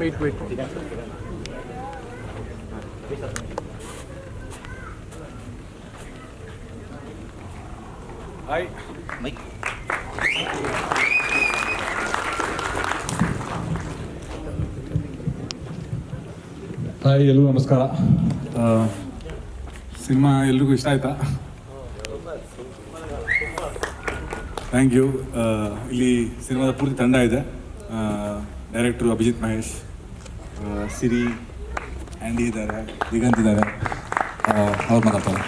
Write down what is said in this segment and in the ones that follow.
Wait wait hi hi ಎಲ್ಲರೂ ನಮಸ್ಕಾರ. Cinema ಎಲ್ರಿಗೂ ಇಷ್ಟ ಆಯ್ತಾ? ಥ್ಯಾಂಕ್ ಯು ಇಲ್ಲಿ ಸಿನಿಮಾದ ಪೂರ್ತಿ ತಂಡ ಇದೆ. ಡೈರೆಕ್ಟ್ರು ಅಭಿಜಿತ್ ಮಹೇಶ್ ಸಿರಿ ಆ್ಯಂಡಿ ಇದ್ದಾರೆ ದಿಗಂತ್ ಇದ್ದಾರೆ. ಅವ್ರು ಮಾತಾಡ್ತಾರೆ.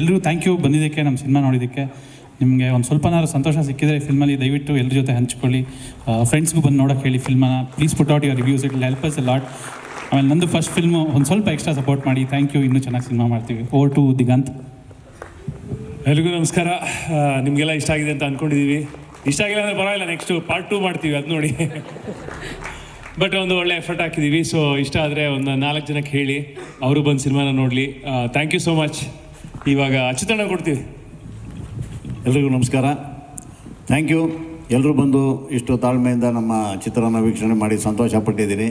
ಎಲ್ಲರೂ ಥ್ಯಾಂಕ್ ಯು ಬಂದಿದ್ದಕ್ಕೆ ನಮ್ಮ ಸಿನಿಮಾ ನೋಡಿದ್ದಕ್ಕೆ. ನಿಮಗೆ ಒಂದು ಸ್ವಲ್ಪನಾದ್ರು ಸಂತೋಷ ಸಿಕ್ಕಿದ್ರೆ ಫಿಲ್ಮಲ್ಲಿ ದಯವಿಟ್ಟು ಎಲ್ಲರ ಜೊತೆ ಹಂಚ್ಕೊಳ್ಳಿ. ಫ್ರೆಂಡ್ಸ್ಗೂ ಬಂದು ನೋಡೋಕೆ ಹೇಳಿ ಫಿಲ್ಮನ please put out your reviews it help us lot ಆಮೇಲೆ ನಂದು ಫಸ್ಟ್ ಫಿಲ್ಮು ಒಂದು ಸ್ವಲ್ಪ ಎಕ್ಸ್ಟ್ರಾ ಸಪೋರ್ಟ್ ಮಾಡಿ. ಥ್ಯಾಂಕ್ ಯು ಇನ್ನೂ ಚೆನ್ನಾಗಿ ಸಿನಿಮಾ ಮಾಡ್ತೀವಿ. ಓವರ್ ಟು ದಿಗಂತ್ ಎಲ್ರಿಗೂ ನಮಸ್ಕಾರ. ನಿಮಗೆಲ್ಲ ಇಷ್ಟ ಆಗಿದೆ ಅಂತ ಅಂದ್ಕೊಂಡಿದ್ದೀವಿ ಇಷ್ಟ ಆಗಿಲ್ಲ ಅಂದರೆ ಪರವಾಗಿಲ್ಲ ನೆಕ್ಸ್ಟು ಪಾರ್ಟ್ ಟು ಮಾಡ್ತೀವಿ ಅದು ನೋಡಿ. ಬಟ್ ಒಂದು ಒಳ್ಳೆ ಎಫರ್ಟ್ ಹಾಕಿದ್ದೀವಿ ಸೊ ಇಷ್ಟ ಆದರೆ ಒಂದು ನಾಲ್ಕು ಜನಕ್ಕೆ ಹೇಳಿ, ಅವರು ಬಂದು ಸಿನಿಮಾನ ನೋಡಲಿ. ಥ್ಯಾಂಕ್ ಯು ಸೋ ಮಚ್ ಇವಾಗ ಅಚ್ಚುತಣ್ಣ ಕೊಡ್ತೀವಿ. ಎಲ್ರಿಗೂ ನಮಸ್ಕಾರ. ಥ್ಯಾಂಕ್ ಯು ಎಲ್ಲರೂ ಬಂದು ಇಷ್ಟು ತಾಳ್ಮೆಯಿಂದ ನಮ್ಮ ಚಿತ್ರನ ವೀಕ್ಷಣೆ ಮಾಡಿ ಸಂತೋಷ ಪಟ್ಟಿದ್ದೀನಿ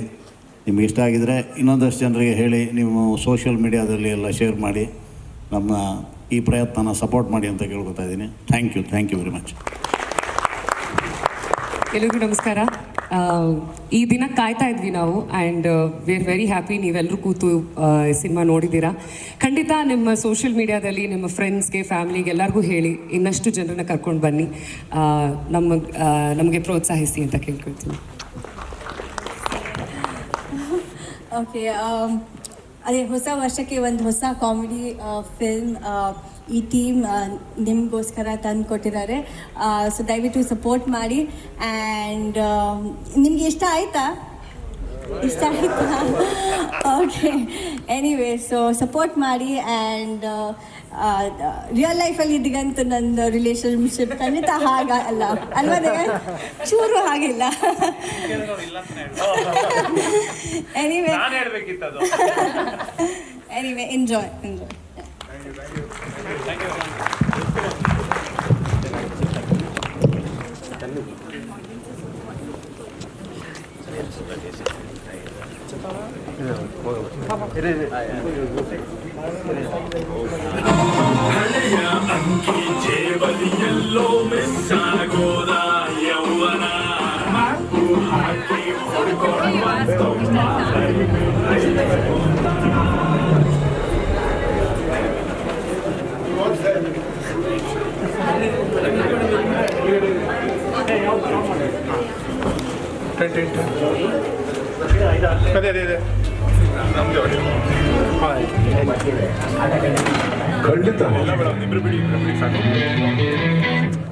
ನಿಮ್ಗೆ ಇಷ್ಟ ಆಗಿದರೆ ಇನ್ನೊಂದಷ್ಟು ಜನರಿಗೆ ಹೇಳಿ, ನೀವು ಸೋಷಿಯಲ್ ಮೀಡಿಯಾದಲ್ಲಿ ಎಲ್ಲ ಶೇರ್ ಮಾಡಿ, ನಮ್ಮ ಈ ಪ್ರಯತ್ನನ ಸಪೋರ್ಟ್ ಮಾಡಿ ಅಂತ ಕೇಳ್ಕೊತಾ ಇದ್ದೀನಿ. Thank you thank you very much ಎಲ್ಲರಿಗೂ ನಮಸ್ಕಾರ. ಈ ದಿನ ಕಾಯ್ತಾ ಇದ್ವಿ ನಾವು and we are very happy ನೀವೆಲ್ಲರೂ ಕೂತು ಸಿನಿಮಾ ನೋಡಿದ್ದೀರಾ? ಖಂಡಿತ ನಿಮ್ಮ ಸೋಷಿಯಲ್ ಮೀಡಿಯಾದಲ್ಲಿ ನಿಮ್ಮ ಫ್ರೆಂಡ್ಸ್ಗೆ ಫ್ಯಾಮಿಲಿಗೆ ಎಲ್ಲರಿಗೂ ಹೇಳಿ ಇನ್ನಷ್ಟು ಜನರನ್ನ ಕರ್ಕೊಂಡು ಬನ್ನಿ. ನಮ್ಮ ನಮಗೆ ಪ್ರೋತ್ಸಾಹಿಸಿ ಅಂತ ಕೇಳ್ಕೊಳ್ತೀನಿ. ಓಕೆ ಅದೇ ಹೊಸ ವರ್ಷಕ್ಕೆ ಒಂದು ಹೊಸ ಕಾಮಿಡಿ ಫಿಲ್ಮ್ ಈ ಟೀಮ್ ನಿಮಗೋಸ್ಕರ ತಂದು ಕೊಟ್ಟಿದ್ದಾರೆ ಸೊ ದಯವಿಟ್ಟು ಸಪೋರ್ಟ್ ಮಾಡಿ. ಆ್ಯಂಡ್ ನಿಮಗೆ ಇಷ್ಟ ಆಯ್ತಾ? ಇಷ್ಟ ಆಯ್ತಾ? ಓಕೆ ಎನಿವೇ ಸೊ ಸಪೋರ್ಟ್ ಮಾಡಿ. ಆ್ಯಂಡ್ ರಿಯಲ್ ಲೈಫಲ್ಲಿ ದಿಗಂತ ನನ್ನ ರಿಲೇಷನ್ಶಿಪ್ ಖಂಡಿತ ಹಾಗಲ್ಲ ಅಲ್ವಾ? ಚೂರು ಹಾಗಿಲ್ಲ. Anyway anyway enjoy enjoy ಜೇಬಲಿಯಲ್ಲೋ miss ಆಗೋದ ಯೌವನ ಮಾತು ಹಾಕಿ ಹೊಡ್ಕೊಂಡು ಟೆನ್ ಟೆನ್ ಅದೇ ಅದೇ ಅದೇ ಖಂಡಿತ.